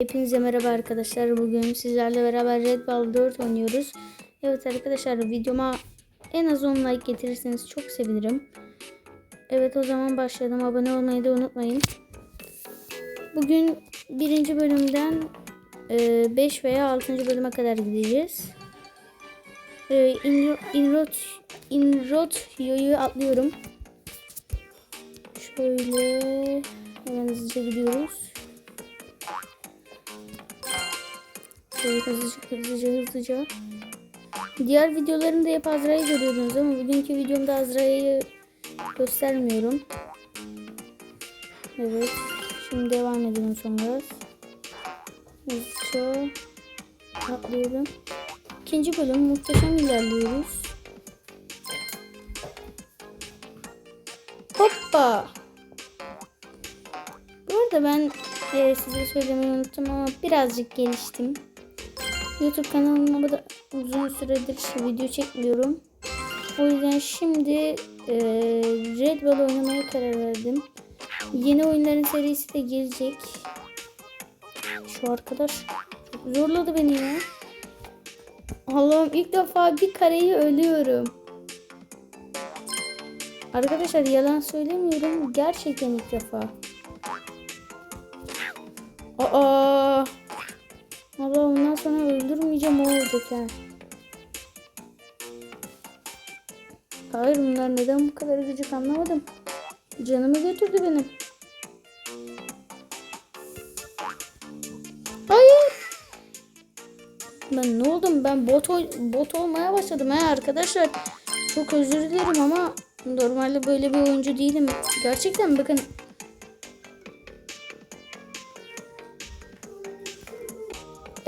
Hepinize merhaba arkadaşlar. Bugün sizlerle beraber Red Ball 4 oynuyoruz. Evet arkadaşlar videoma en az 10 like getirirseniz çok sevinirim. Evet o zaman başlayalım. Abone olmayı da unutmayın. Bugün birinci bölümden 5 veya 6. bölüme kadar gideceğiz. E, Inro- Inrot Inrot Yo'yu atlıyorum. Şöyle hemen hızlıca gidiyoruz. Şöyle hızlıca hızlıca hızlıca. Diğer videolarımda hep Azra'yı görüyordunuz ama bugünkü videomda Azra'yı göstermiyorum. Evet. Şimdi devam edelim sonra. Hızlıca atlayalım. İkinci bölüm muhteşem ilerliyoruz. Hoppa. Bu arada ben e, size söylemeyi unuttum ama birazcık geliştim. YouTube kanalıma da uzun süredir video çekmiyorum. O yüzden şimdi e, Red Bull oynamaya karar verdim. Yeni oyunların serisi de gelecek. Şu arkadaş zorladı beni ya. Allah'ım ilk defa bir kareyi ölüyorum. Arkadaşlar yalan söylemiyorum. Gerçekten ilk defa. Aa. Allah sonra öldürmeyeceğim o olacak ha. Hayır bunlar neden bu kadar gıcık anlamadım. Canımı götürdü benim. Hayır. Ben ne oldum? Ben bot, bot olmaya başladım ha arkadaşlar. Çok özür dilerim ama normalde böyle bir oyuncu değilim. Gerçekten bakın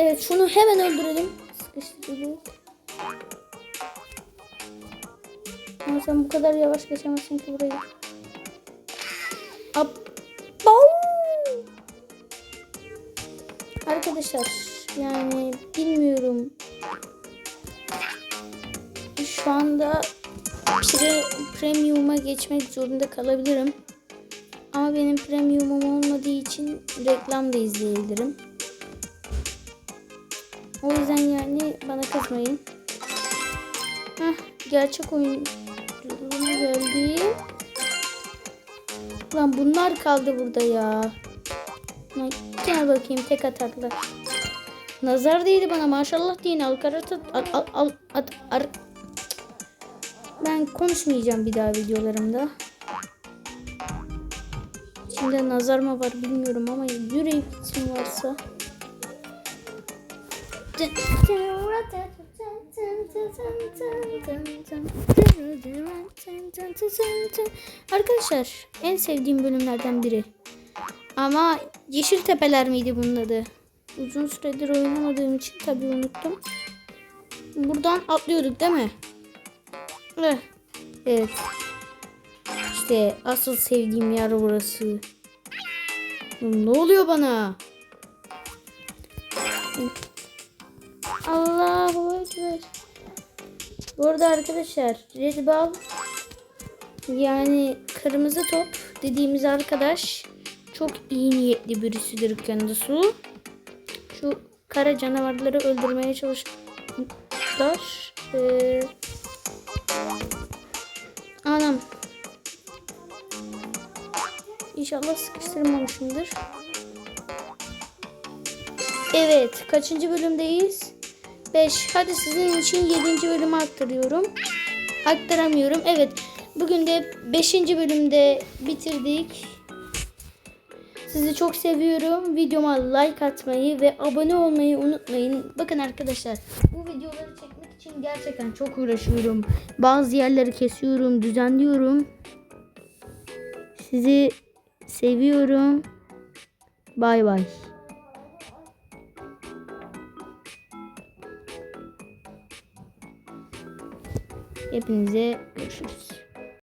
Evet şunu hemen öldürelim. Ama sen bu kadar yavaş geçemezsin ki burayı. Ab! Arkadaşlar yani bilmiyorum. Şu anda pre, premium'a geçmek zorunda kalabilirim. Ama benim premium'um olmadığı için reklam da izleyebilirim. O yüzden yani bana kızmayın. Heh, gerçek oyunculuğuna geldi. Lan bunlar kaldı burada ya. Gel bakayım tek ataklar. Nazar değdi bana maşallah deyin. Al karat al al al at ar. Ben konuşmayacağım bir daha videolarımda. Şimdi nazar mı var bilmiyorum ama yüreğim için varsa. Arkadaşlar en sevdiğim bölümlerden biri. Ama Yeşil Tepeler miydi bunun adı? Uzun süredir oynamadığım için tabii unuttum. Buradan atlıyorduk değil mi? Eh, Evet. İşte asıl sevdiğim yer burası. Ne oluyor bana? Allahu Ekber. Bu arada arkadaşlar Red Ball yani kırmızı top dediğimiz arkadaş çok iyi niyetli birisidir kendisi. Şu kara canavarları öldürmeye çalıştılar. Ee, anam. İnşallah sıkıştırmamışımdır. Evet. Kaçıncı bölümdeyiz? 5. Hadi sizin için 7. bölümü aktarıyorum. Aktaramıyorum. Evet. Bugün de 5. bölümde bitirdik. Sizi çok seviyorum. Videoma like atmayı ve abone olmayı unutmayın. Bakın arkadaşlar bu videoları çekmek için gerçekten çok uğraşıyorum. Bazı yerleri kesiyorum, düzenliyorum. Sizi seviyorum. Bay bay. Hepinize görüşürüz.